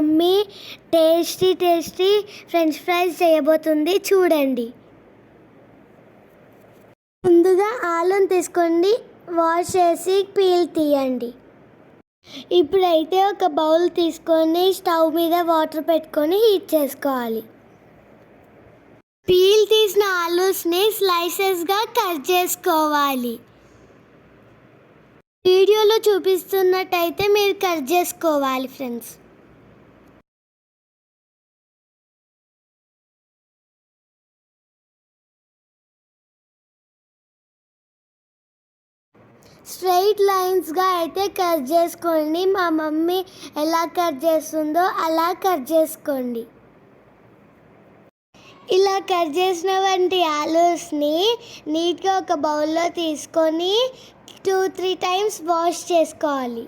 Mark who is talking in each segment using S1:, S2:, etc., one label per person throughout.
S1: Mummy tasty tasty french fries చేయబోతుంది. చూడండి. ముందుగా ఆలుని తీసుకోండి. వాష్ చేసి పీల్ తీయండి. ఇప్పుడైతే ఒక బౌల్ తీసుకొని స్టవ్ మీద వాటర్ పెట్టుకొని హీట్ చేసుకోవాలి. పీల్ తీసిన ఆలూస్ని స్లైసెస్గా కట్ చేసుకోవాలి. వీడియోలో చూపిస్తున్నట్టయితే మీరు కట్ చేసుకోవాలి ఫ్రెండ్స్. స్ట్రైట్ లైన్స్గా అయితే కట్ చేసుకోండి. మా మమ్మీ ఎలా కట్ చేస్తుందో అలా కట్ చేసుకోండి. ఇలా కట్ చేసిన వంటి ఆలూస్ని నీట్గా ఒక బౌల్లో తీసుకొని టూ త్రీ టైమ్స్ వాష్ చేసుకోవాలి.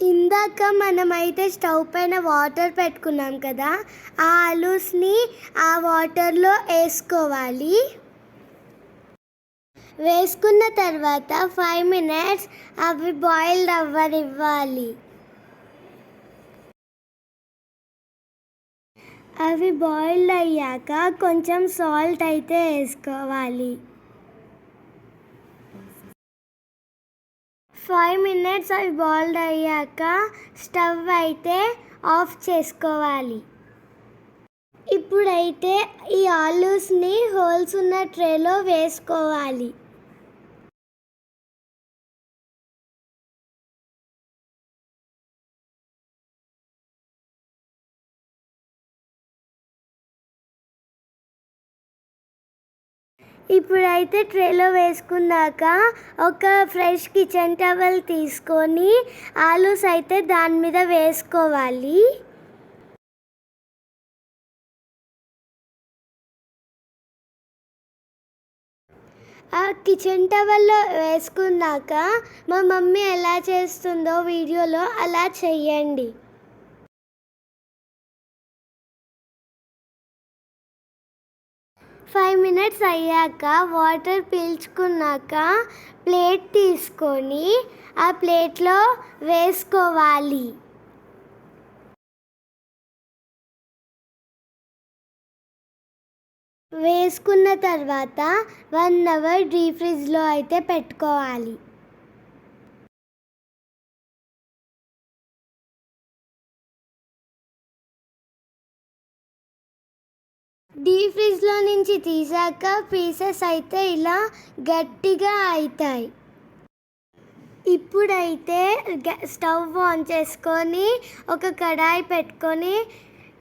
S1: ఇందాక మనమైతే స్టవ్ పైన వాటర్ పెట్టుకున్నాం కదా ఆ ఆలూస్ని ఆ వాటర్లో వేసుకోవాలి. వేసుకున్న తర్వాత ఫైవ్ మినిట్స్ అవి బాయిల్డ్ అవ్వనివ్వాలి. అవి బాయిల్డ్ అయ్యాక కొంచెం సాల్ట్ అయితే వేసుకోవాలి. ఫైవ్ మినిట్స్ అవి బాయిల్డ్ అయ్యాక స్టవ్ అయితే ఆఫ్ చేసుకోవాలి. ఇప్పుడైతే ఈ ఆలూస్ని హోల్స్ ఉన్న ట్రేలో వేసుకోవాలి. ఇప్పుడైతే ట్రేలో వేసుకున్నాక ఒక ఫ్రెష్ కిచెన్ టవల్ తీసుకొని ఆలూస్ అయితే దాని మీద వేసుకోవాలి. ఆ కిచెన్ టవల్లో వేసుకున్నాక మా మమ్మీ ఎలా చేస్తుందో వీడియోలో అలా చెయ్యండి. ఫైవ్ మినిట్స్ అయ్యాక వాటర్ పీల్చుకున్నాక ప్లేట్ తీసుకొని ఆ ప్లేట్లో వేసుకోవాలి. వేసుకున్న తర్వాత వన్ అవర్ డీ ఫ్రిడ్జ్లో అయితే పెట్టుకోవాలి. డీ ఫ్రిడ్జ్లో నుంచి తీసాక పీసెస్ అయితే ఇలా గట్టిగా అవుతాయి ఇప్పుడైతే స్టవ్ ఆన్ చేసుకొని ఒక కడాయి పెట్టుకొని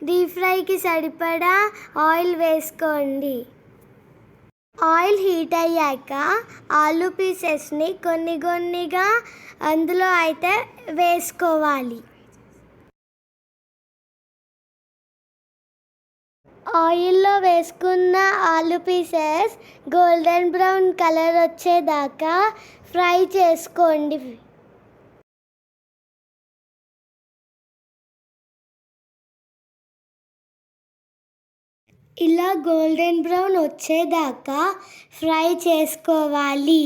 S1: డీప్ ఫ్రైకి సరిపడా ఆయిల్ వేసుకోండి. ఆయిల్ హీట్ అయ్యాక ఆలు పీసెస్ని కొన్ని కొన్నిగా అందులో అయితే వేసుకోవాలి. ఆయిల్లో వేసుకున్న ఆలు పీసెస్ గోల్డెన్ బ్రౌన్ కలర్ వచ్చేదాకా ఫ్రై చేసుకోండి. ఇలా గోల్డెన్ బ్రౌన్ వచ్చేదాకా ఫ్రై చేసుకోవాలి.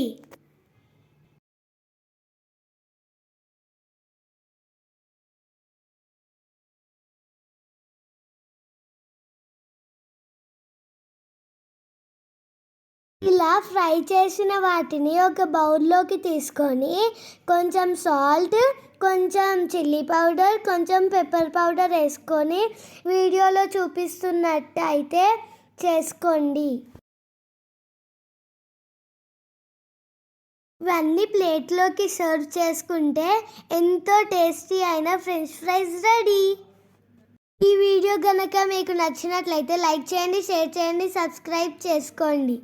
S1: ఇలా ఫ్రై చేసిన వాటిని ఒక బౌల్లోకి తీసుకొని కొంచెం సాల్ట్ కొంచెం చిల్లీ పౌడర్ కొంచెం పెప్పర్ పౌడర్ వేసుకొని వీడియోలో చూపిస్తున్నట్టు అయితే చేసుకోండి. ఇవన్నీ ప్లేట్లోకి సర్వ్ చేసుకుంటే ఎంతో టేస్టీ అయిన ఫ్రెంచ్ ఫ్రైస్ రెడీ. ఈ వీడియో కనుక మీకు నచ్చినట్లయితే లైక్ చేయండి షేర్ చేయండి సబ్స్క్రైబ్ చేసుకోండి.